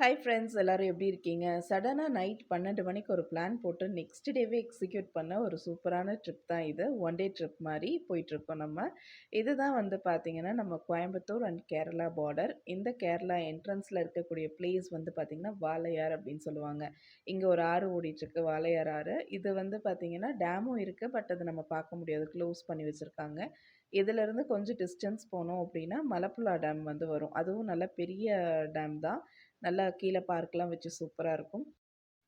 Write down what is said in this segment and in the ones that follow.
Hi friends எல்லோரும் எப்படி இருக்கீங்க? சடனாக நைட் பன்னெண்டு மணிக்கு ஒரு பிளான் போட்டு நெக்ஸ்ட் டேவே எக்ஸிக்யூட் பண்ண ஒரு சூப்பரான ட்ரிப் தான் இது. ஒன் டே ட்ரிப் மாதிரி போயிட்டுருக்கோம் நம்ம. இதுதான் வந்து பார்த்திங்கன்னா நம்ம கோயம்புத்தூர் அண்ட் கேரளா பார்டர் இந்த கேரளா என்ட்ரன்ஸில் இருக்கக்கூடிய பிளேஸ் வந்து பார்த்திங்கன்னா வாழையார் அப்படின்னு சொல்லுவாங்க. இங்கே ஒரு ஆறு ஓடிட்டுருக்கு வாழையார் ஆறு. இது வந்து பார்த்திங்கன்னா டேமும் இருக்குது பட் அதை நம்ம பார்க்க முடியாது. க்ளோஸ் பண்ணி வச்சுருக்காங்க. இதிலேருந்து கொஞ்சம் டிஸ்டன்ஸ் போனோம் அப்படின்னா மலப்புழா டேம் வந்து வரும். அதுவும் நல்ல பெரிய டேம் தான். நல்லா கீழே பார்க்கெலாம் வச்சு சூப்பராக இருக்கும்.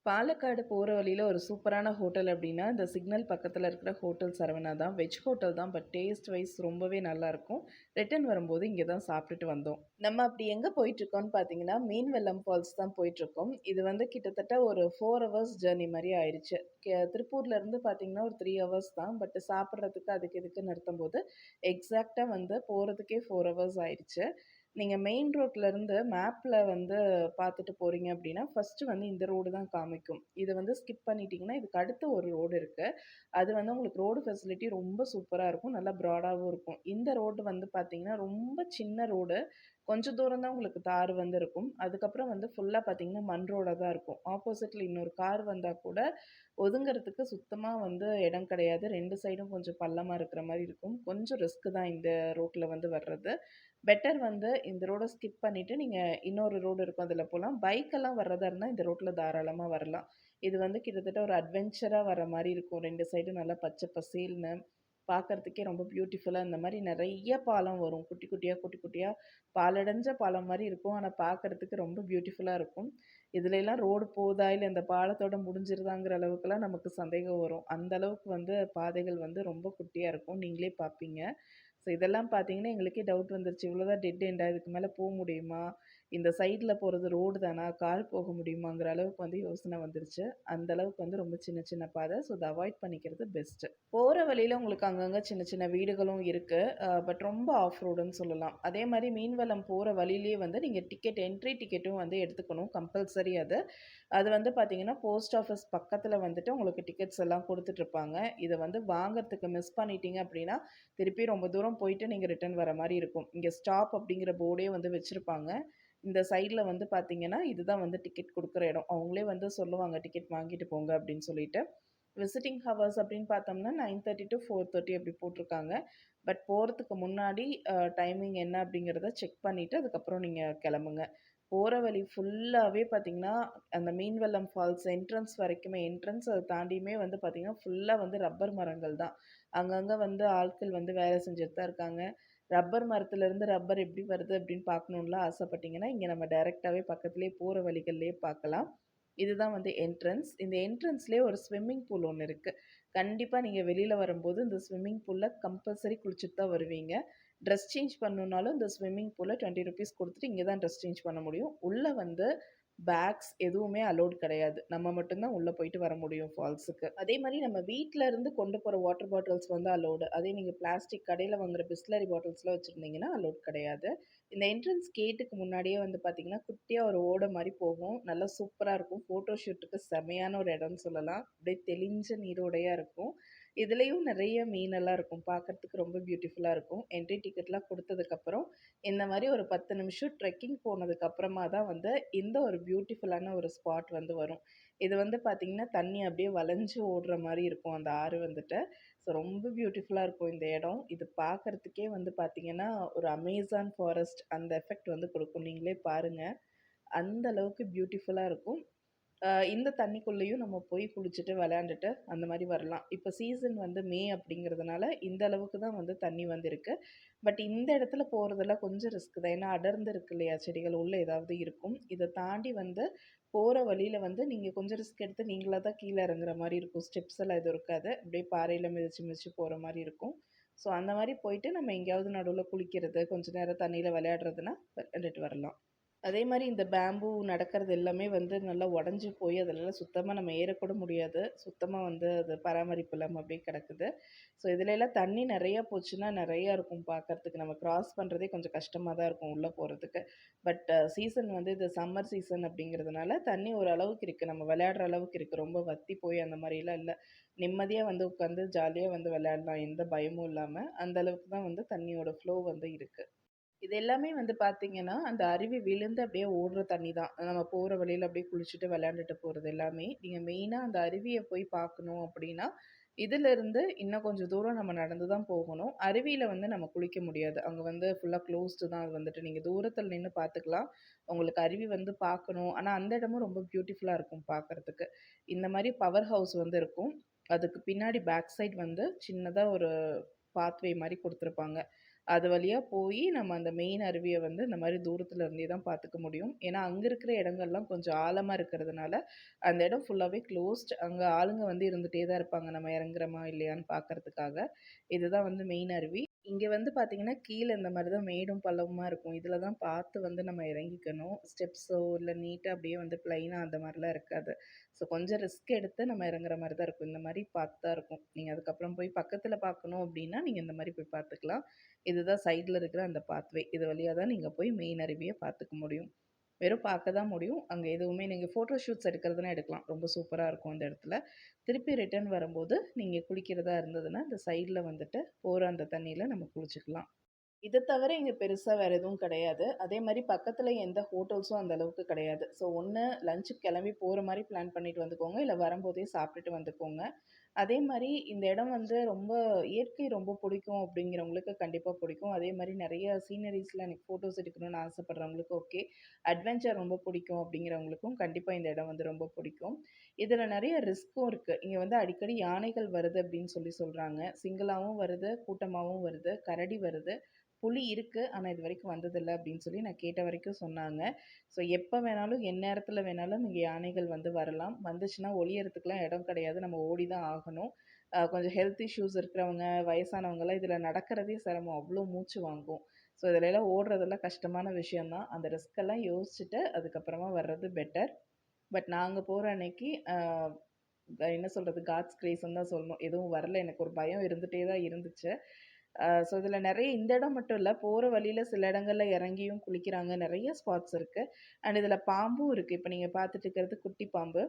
பாலக்காடு போகிற வழியில் ஒரு சூப்பரான ஹோட்டல் அப்படின்னா இந்த சிக்னல் பக்கத்தில் இருக்கிற ஹோட்டல் சரவணா தான். வெஜ் ஹோட்டல் தான் பட் டேஸ்ட் வைஸ் ரொம்பவே நல்லாயிருக்கும் ரிட்டர்ன் வரும்போது இங்கே தான் சாப்பிட்டுட்டு வந்தோம். நம்ம அப்படி எங்கே போயிட்டுருக்கோம்னு பார்த்தீங்கன்னா மீன் வெள்ளம் ஃபால்ஸ் தான் போயிட்டுருக்கோம். இது வந்து கிட்டத்தட்ட ஒரு ஃபோர் ஹவர்ஸ் ஜேர்னி மாதிரி ஆயிடுச்சு திருப்பூர்லேருந்து பார்த்தீங்கன்னா ஒரு த்ரீ ஹவர்ஸ் தான். பட் சாப்பிட்றதுக்கு அதுக்கு இதுக்கு நிறுத்தும் போது எக்ஸாக்டாக வந்து போகிறதுக்கே ஃபோர் ஹவர்ஸ் ஆயிடுச்சு நீங்கள் மெயின் ரோட்லேருந்து மேப்பில் வந்து பார்த்துட்டு போகிறீங்க அப்படின்னா ஃபஸ்ட்டு வந்து இந்த ரோடு தான் காமிக்கும். இதை வந்து ஸ்கிப் பண்ணிட்டீங்கன்னா இதுக்கு அடுத்த ஒரு ரோடு இருக்குது அது வந்து உங்களுக்கு ரோடு ஃபெசிலிட்டி ரொம்ப சூப்பராக இருக்கும். நல்லா ப்ராடாகவும் இருக்கும். இந்த ரோடு வந்து பார்த்திங்கன்னா ரொம்ப சின்ன ரோடு கொஞ்சம் தூரம் தான் உங்களுக்கு தார் வந்து இருக்கும் அதுக்கப்புறம் வந்து ஃபுல்லாக பார்த்தீங்கன்னா மண் ரோடாக தான் இருக்கும். ஆப்போசிட்டில் இன்னொரு கார் வந்தால் கூட ஒதுங்கிறதுக்கு சுத்தமாக வந்து இடம் கிடையாது. ரெண்டு சைடும் கொஞ்சம் பள்ளமாக இருக்கிற மாதிரி இருக்கும். கொஞ்சம் ரிஸ்க்கு தான் இந்த ரோட்டில் வந்து வர்றது. பெட்டர் வந்து இந்த ரோடை ஸ்கிப் பண்ணிவிட்டு நீங்கள் இன்னொரு ரோடு இருக்கும் அதில் போகலாம் பைக்கெல்லாம் வர்றதா இருந்தால் இந்த ரோட்டில் தாராளமாக வரலாம். இது வந்து கிட்டத்தட்ட ஒரு அட்வென்ச்சராக வர மாதிரி இருக்கும். ரெண்டு சைடும் நல்லா பச்சை பசேல்னு பார்க்குறதுக்கே ரொம்ப பியூட்டிஃபுல்லாக இந்த மாதிரி நிறைய பாலம் வரும். குட்டி குட்டியாக குட்டி குட்டியாக பாலடைஞ்ச பாலம் மாதிரி இருக்கும். ஆனால் பார்க்குறதுக்கு ரொம்ப பியூட்டிஃபுல்லாக இருக்கும். இதுலலாம் ரோடு போதா இல்லை இந்த பாலத்தோட முடிஞ்சிருதாங்கிற அளவுக்குலாம் நமக்கு சந்தேகம் வரும். அந்த அளவுக்கு வந்து பாதைகள் வந்து ரொம்ப குட்டியாக இருக்கும். நீங்களே பார்ப்பீங்க ஸோ இதெல்லாம் பார்த்தீங்கன்னா எங்களுக்கே டவுட் வந்துருச்சு. இவ்வளோதான் டெட் எண்டா இதுக்கு மேலே போக முடியுமா? இந்த சைடில் போகிறது ரோடு தானா? கார் போக முடியுமாங்கிற அளவுக்கு வந்து யோசனை வந்துருச்சு. அந்த அளவுக்கு வந்து ரொம்ப சின்ன சின்ன பாதை. ஸோ அதை அவாய்ட் பண்ணிக்கிறது பெஸ்ட்டு போகிற வழியில் உங்களுக்கு அங்கங்கே சின்ன சின்ன வீடுகளும் இருக்குது பட் ரொம்ப ஆஃப் ரோடுன்னு சொல்லலாம். அதே மாதிரி மீன்வளம் போகிற வழியிலே வந்து நீங்கள் டிக்கெட் என்ட்ரி டிக்கெட்டும் வந்து எடுத்துக்கணும். கம்பல்சரி அது. அது வந்து பார்த்தீங்கன்னா போஸ்ட் ஆஃபீஸ் பக்கத்தில் வந்துட்டு உங்களுக்கு டிக்கெட்ஸ் எல்லாம் கொடுத்துட்ருப்பாங்க இதை வந்து வாங்கிறதுக்கு மிஸ் பண்ணிட்டீங்க அப்படின்னா திருப்பி ரொம்ப தூரம் போயிட்டு நீங்கள் ரிட்டர்ன் வர மாதிரி இருக்கும். இங்கே ஸ்டாப் அப்படிங்கிற போர்டே வந்து வச்சுருப்பாங்க. இந்த சைடில் வந்து பார்த்தீங்கன்னா இதுதான் வந்து டிக்கெட் கொடுக்குற இடம். அவங்களே வந்து சொல்லுவாங்க டிக்கெட் வாங்கிட்டு போங்க அப்படின்னு சொல்லிட்டு. விசிட்டிங் ஹவர்ஸ் அப்படின்னு பார்த்தோம்னா nine thirty to four thirty அப்படி போட்டிருக்காங்க. பட் போகிறதுக்கு முன்னாடி டைமிங் என்ன அப்படிங்கிறத செக் பண்ணிவிட்டு அதுக்கப்புறம் நீங்கள் கிளம்புங்க. போகிற வழி ஃபுல்லாகவே பார்த்தீங்கன்னா அந்த மீன்வெல்லம் ஃபால்ஸ் என்ட்ரன்ஸ் வரைக்குமே என்ட்ரன்ஸ் அதை தாண்டியுமே வந்து பார்த்திங்கன்னா ஃபுல்லாக வந்து ரப்பர் மரங்கள் தான். அங்கங்கே வந்து ஆட்கள் வந்து வேலை செஞ்சுட்டு தான் இருக்காங்க. ரப்பர் மரத்துலேருந்து ரப்பர் எப்படி வருது அப்படின்னு பார்க்கணுன்லாம் ஆசைப்பட்டீங்கன்னா இங்கே நம்ம டைரெக்டாகவே பக்கத்துலேயே போகிற வழிகள்லேயே பார்க்கலாம். இதுதான் வந்து என்ட்ரன்ஸ். இந்த என்ட்ரன்ஸ்லேயே ஒரு ஸ்விம்மிங் பூல் ஒன்று இருக்குது கண்டிப்பாக நீங்கள் வெளியில் வரும்போது இந்த ஸ்விம்மிங் பூலில் கம்பல்சரி குளிச்சுட்டு தான் வருவீங்க. ட்ரெஸ் சேஞ்ச் பண்ணணுன்னாலும் இந்த ஸ்விம்மிங் பூலில் டுவெண்ட்டி ருபீஸ் கொடுத்துட்டு இங்கே தான் ட்ரெஸ் சேஞ்ச் பண்ண முடியும். உள்ளே வந்து பேக்ஸ் எதுவுமே அலோட் கிடையாது. நம்ம மட்டும்தான் உள்ளே போயிட்டு வர முடியும் ஃபால்ஸுக்கு. அதே மாதிரி நம்ம வீட்டில் இருந்து கொண்டு போகிற வாட்டர் பாட்டில்ஸ் வந்து அலோடு. அதே நீங்கள் பிளாஸ்டிக் கடையில் வாங்குற பிஸ்லரி பாட்டில்ஸ்லாம் வச்சுருந்தீங்கன்னா அலோட் கிடையாது. இந்த என்ட்ரன்ஸ் கேட்டுக்கு முன்னாடியே வந்து பார்த்திங்கன்னா குட்டியாக ஒரு ஓடை மாதிரி போகும். நல்லா சூப்பராக இருக்கும். ஃபோட்டோ ஷூட்டுக்கு செமையான ஒரு இடம்னு சொல்லலாம். அப்படியே தெளிஞ்ச நீரோடையாக இருக்கும். இதுலேயும் நிறைய மீனெல்லாம் இருக்கும். பார்க்குறதுக்கு ரொம்ப பியூட்டிஃபுல்லாக இருக்கும். என்ட்ரி டிக்கெட்லாம் கொடுத்ததுக்கப்புறம் இந்த மாதிரி ஒரு பத்து நிமிஷம் ட்ரெக்கிங் போனதுக்கப்புறமா தான் வந்து இந்த ஒரு பியூட்டிஃபுல்லான ஒரு ஸ்பாட் வந்து வரும். இது வந்து பார்த்திங்கன்னா தண்ணி அப்படியே வளைஞ்சு ஓடுற மாதிரி இருக்கும். அந்த ஆறு வந்துட்டு. ஸோ ரொம்ப பியூட்டிஃபுல்லாக இருக்கும் இந்த இடம். இது பார்க்குறதுக்கே வந்து பார்த்திங்கன்னா ஒரு அமேசான் ஃபாரஸ்ட் அந்த எஃபெக்ட் வந்து கொடுக்கும். நீங்களே பாருங்கள் அந்த அளவுக்கு பியூட்டிஃபுல்லாக இருக்கும். இந்த தண்ணிக்குள்ளேயும் நம்ம போய் குளிச்சுட்டு விளையாண்டுட்டு அந்த மாதிரி வரலாம். இப்போ சீசன் வந்து மே அப்படிங்கிறதுனால இந்த அளவுக்கு தான் வந்து தண்ணி வந்திருக்கு. பட் இந்த இடத்துல போகிறதுல கொஞ்சம் ரிஸ்க் தான். ஏன்னா அடர்ந்து இருக்கு இல்லையா செடிகள்? உள்ளே ஏதாவது இருக்கும். இதை தாண்டி வந்து போகிற வழியில் வந்து நீங்கள் கொஞ்சம் ரிஸ்க் எடுத்து நீங்களாக தான் கீழே இறங்குற மாதிரி இருக்கும். ஸ்டெப்ஸ் எல்லாம் எதுவும் இருக்காது. அப்படியே பாறையில் மிதிச்சு மிதிச்சு போகிற மாதிரி இருக்கும். ஸோ அந்த மாதிரி போயிட்டு நம்ம எங்கேயாவது நடுவில் குளிக்கிறது கொஞ்சம் நேரம் தண்ணியில் விளையாடுறதுனா விளையாண்டுட்டு வரலாம். அதே மாதிரி இந்த பேம்பு நடக்கிறது எல்லாமே வந்து நல்லா உடஞ்சி போய் அதிலெல்லாம் சுத்தமாக நம்ம ஏறக்கூட முடியாது. சுத்தமாக வந்து அது பராமரிப்பு இல்லாமல் அப்படியே கிடக்குது. ஸோ இதிலெல்லாம் தண்ணி நிறையா போச்சுன்னா நிறையா இருக்கும் பார்க்குறதுக்கு நம்ம க்ராஸ் பண்ணுறதே கொஞ்சம் கஷ்டமாக தான் இருக்கும் உள்ளே போகிறதுக்கு பட் சீசன் வந்து இது சம்மர் சீசன் அப்படிங்கிறதுனால தண்ணி ஒரு அளவுக்கு இருக்குது நம்ம விளையாடுற அளவுக்கு இருக்குது ரொம்ப வத்தி போய் அந்த மாதிரிலாம் இல்லை. நிம்மதியாக வந்து உட்காந்து ஜாலியாக வந்து விளையாடலாம். எந்த பயமும் இல்லாமல் அந்த அளவுக்கு தான் வந்து தண்ணியோட ஃப்ளோ வந்து இருக்குது இது எல்லாமே வந்து பார்த்தீங்கன்னா, அந்த அருவி விழுந்து அப்படியே ஓடுற தண்ணி தான். நம்ம போகிற வழியில் அப்படியே குளிச்சுட்டு விளையாண்டுட்டு போகிறது எல்லாமே. நீங்கள் மெயினாக அந்த அருவியை போய் பார்க்கணும் அப்படின்னா, இதிலிருந்து இன்னும் கொஞ்சம் தூரம் நம்ம நடந்து தான் போகணும். அருவியில் வந்து நம்ம குளிக்க முடியாது. அங்கே வந்து ஃபுல்லாக க்ளோஸ்டு தான் அது வந்துட்டு. நீங்கள் தூரத்தில் நின்று பார்த்துக்கலாம். உங்களுக்கு அருவி வந்து பார்க்கணும். ஆனால் அந்த இடமும் ரொம்ப பியூட்டிஃபுல்லாக இருக்கும் பார்க்கறதுக்கு. இந்த மாதிரி பவர் ஹவுஸ் வந்து இருக்கும். அதுக்கு பின்னாடி பேக் சைட் வந்து சின்னதாக ஒரு பாத்வே மாதிரி கொடுத்துருப்பாங்க அது வழியாக போய் நம்ம அந்த மெயின் அருவியை வந்து இந்த மாதிரி தூரத்தில் இருந்தே தான் பார்த்துக்க முடியும். ஏன்னா, அங்கே இருக்கிற இடங்கள்லாம் கொஞ்சம் ஆழமாக இருக்கிறதுனால, அந்த இடம் ஃபுல்லாகவே க்ளோஸ்ட். அங்கே ஆளுங்க வந்து இருந்துகிட்டே தான் இருப்பாங்க. நம்ம இறங்குறோமா இல்லையான்னு பார்க்கறதுக்காக. இதுதான் வந்து மெயின் அருவி. இங்கே வந்து பார்த்தீங்கன்னா, கீழே இந்த மாதிரி தான் மேடும் பள்ளமுமாக இருக்கும். இதில் தான் பார்த்து வந்து நம்ம இறங்கிக்கணும். ஸ்டெப்ஸோ இல்லை நீட்டாக அப்படியே வந்து ப்ளைனாக அந்த மாதிரிலாம் இருக்காது. ஸோ கொஞ்சம் ரிஸ்க் எடுத்து நம்ம இறங்குற மாதிரி தான் இருக்கும். இந்த மாதிரி பார்த்து தான் இருக்கும். நீங்கள் அதுக்கப்புறம் போய் பக்கத்தில் பார்க்கணும் அப்படின்னா, நீங்கள் இந்த மாதிரி போய் பார்த்துக்கலாம். இதுதான் சைடில் இருக்கிற அந்த பாத்வே. இது வழியா தான் நீங்கள் போய் மெயின் அருவியை பார்த்துக்க முடியும். வெறும் பார்க்க தான் முடியும். அங்கே எதுவுமே நீங்கள் ஃபோட்டோ ஷூட்ஸ் எடுக்கிறதுனா எடுக்கலாம். ரொம்ப சூப்பராக இருக்கும் அந்த இடத்துல. திருப்பி ரிட்டர்ன் வரும்போது, நீங்கள் குளிக்கிறதா இருந்ததுன்னா, இந்த சைடில் வந்துட்டு போகிற அந்த தண்ணியில் நம்ம குளிச்சுக்கலாம். இதை தவிர இங்கே பெருசாக வேறு எதுவும் கிடையாது. அதே மாதிரி பக்கத்தில் எந்த ஹோட்டல்ஸும் அந்த அளவுக்கு கிடையாது. ஸோ ஒன்று லஞ்சுக்கு கிளம்பி போகிற மாதிரி பிளான் பண்ணிட்டு வந்துக்கோங்க. இல்லை வரும்போதே சாப்பிட்டுட்டு வந்துக்கோங்க. அதே மாதிரி இந்த இடம் வந்து ரொம்ப இயற்கை ரொம்ப பிடிக்கும் அப்படிங்கிறவங்களுக்கு கண்டிப்பாக பிடிக்கும். அதே மாதிரி நிறைய சீனரிஸில் எனக்கு ஃபோட்டோஸ் எடுக்கணும்னு ஆசைப்பட்றவங்களுக்கு ஓகே. அட்வென்ச்சர் ரொம்ப பிடிக்கும் அப்படிங்கிறவங்களுக்கும் கண்டிப்பாக இந்த இடம் வந்து ரொம்ப பிடிக்கும். இதில் நிறைய ரிஸ்க்கும் இருக்குது இங்கே வந்து அடிக்கடி யானைகள் வருது அப்படின்னு சொல்லி சொல்கிறாங்க சிங்கிளாகவும் வருது, கூட்டமாகவும் வருது, கரடி வருது. புலி இருக்குது ஆனால் இது வரைக்கும் வந்ததில்லை அப்படின்னு சொல்லி நான் கேட்ட வரைக்கும் சொன்னாங்க. ஸோ எப்போ வேணாலும், எந்நேரத்தில் வேணாலும் இங்கே யானைகள் வந்து வரலாம். வந்துச்சுன்னா ஒளியறதுக்குலாம் இடம் கிடையாது. நம்ம ஓடி தான் ஆகணும். கொஞ்சம் ஹெல்த் இஷ்யூஸ் இருக்கிறவங்க, வயசானவங்கலாம் இதில் நடக்கிறதே சிரமம். அவ்வளோ மூச்சு வாங்கும். ஸோ இதுலலாம் ஓடுறதெல்லாம் கஷ்டமான விஷயம் தான். அந்த ரிஸ்க்கெல்லாம் யோசிச்சுட்டு அதுக்கப்புறமா வர்றது பெட்டர். பட் நாங்கள் போகிற அன்னைக்கு என்ன சொல்கிறது காட்ஸ் கிரேஸ்ன்னு தான் சொல்லணும். எதுவும் வரல. எனக்கு ஒரு பயம் இருந்துகிட்டே தான் இருந்துச்சு. ஸோ இதில் நிறைய இந்த இடம் மட்டும் இல்லை போகிற வழியில் சில இடங்களில் இறங்கியும் குளிக்கிறாங்க. நிறைய ஸ்பாட்ஸ் இருக்குது அண்ட் இதில் பாம்பும் இருக்குது இப்போ நீங்கள் பார்த்துட்டு இருக்கிறது குட்டி பாம்பு.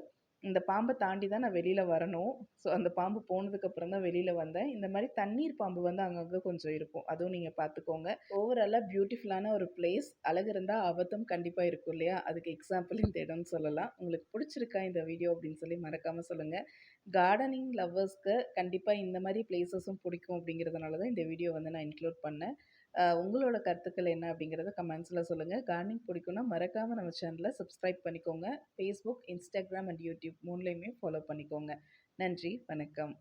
இந்த பாம்பை தாண்டி தான் நான் வெளியில் வரணும். ஸோ அந்த பாம்பு போனதுக்கப்புறம் தான் வெளியில் வந்தேன். இந்த மாதிரி தண்ணீர் பாம்பு வந்து அங்கங்கே கொஞ்சம் இருக்கும். அதுவும் நீங்கள் பார்த்துக்கோங்க. ஓவராலாக பியூட்டிஃபுல்லான ஒரு பிளேஸ். அழகு இருந்தால் அபத்தம் கண்டிப்பாக இருக்கும் இல்லையா? அதுக்கு எக்ஸாம்பிள் இந்த இடம்னு சொல்லலாம். உங்களுக்கு பிடிச்சிருக்கா இந்த வீடியோ அப்படின்னு சொல்லி மறக்காமல் சொல்லுங்கள் கார்டனிங் லவ்வர்ஸ்க்கு கண்டிப்பாக இந்த மாதிரி பிளேசஸும் பிடிக்கும் அப்படிங்கிறதுனால தான் இந்த வீடியோ வந்து நான் இன்க்ளூட் பண்ணேன். உங்களோட கருத்துக்கள் என்ன அப்படிங்கிறத கமெண்ட்ஸில் சொல்லுங்கள் கார்டனிங் பிடிக்கும்னா மறக்காமல் நம்ம சேனலை சப்ஸ்கிரைப் பண்ணிக்கோங்க. ஃபேஸ்புக் இன்ஸ்டாகிராம் அண்ட் யூடியூப் மூணுலேயுமே ஃபாலோ பண்ணிக்கோங்க. நன்றி, வணக்கம்.